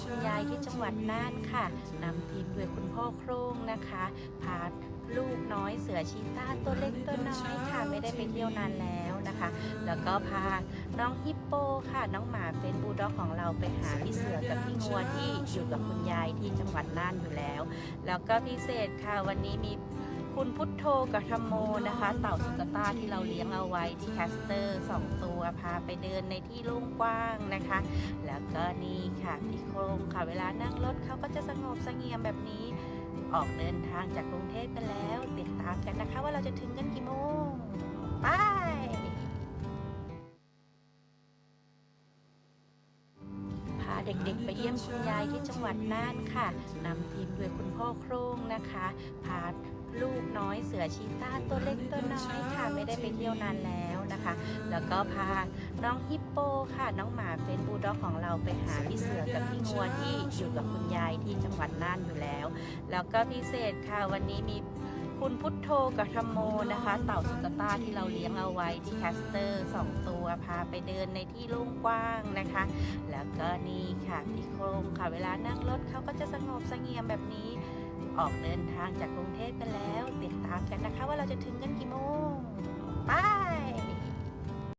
คุณยายที่จังหวัดน่านค่ะนำทีมโดยคุณพ่อโครงนะคะพาลูกน้อยเสือชีต้าตัวเล็กตัวน้อยค่ะ ไม่ได้ไปเที่ยวนานแล้วนะคะ แล้วก็พาน้องฮิปโปค่ะ น้องหมาเป็นบูลด็อกของเราไปหาพี่เสือกับพี่งัวที่อยู่กับคุณยายที่จังหวัดน่านอยู่แล้ว แล้วก็พิเศษค่ะวันนี้มี คุณพุทโธกับธรรมโมนะคะ เต่าสุกตาที่เราเลี้ยงเอาไว้ที่แคสเตอร์สองตัวพาไปเดินในที่โล่งกว้างนะคะ แล้วก็นี่ค่ะพี่โครงค่ะ เวลานั่งรถเขาก็จะสงบเสงี่ยมแบบนี้ออกเดินทางจากกรุงเทพกันแล้ว ติดตามกันนะคะ ว่าเราจะถึงกันกี่โมงไปพาเด็กๆ ไปเยี่ยมคุณยายที่จังหวัดน่านค่ะนำทีมโดยคุณพ่อโครงนะคะ พา ลูกน้อยเสือชีต้าตัวเล็กตัวน้อยค่ะ ไม่ได้ไปเที่ยวนานแล้วนะคะ แล้วก็พาน้องฮิปโปค่ะ น้องหมาเป็นบูลด็อกของเราไปหาพี่เสือกับพี่งัวที่อยู่กับคุณยายที่จังหวัดน่านอยู่แล้ว แล้วก็พิเศษค่ะวันนี้มีคุณพุทโธกับธรรมโมนะคะ เต่าสุกตาที่เราเลี้ยงเอาไว้ที่แคสเตอร์สองตัวพาไปเดินในที่โล่งกว้างนะคะ แล้วก็นี่ค่ะพี่โครงค่ะเวลานั่งรถเขาก็จะสงบสงี่ยมแบบนี้ ออกเดินทางจากกรุงเทพกันแล้ว ติดตามกันนะคะว่าเราจะถึงกันกี่โมง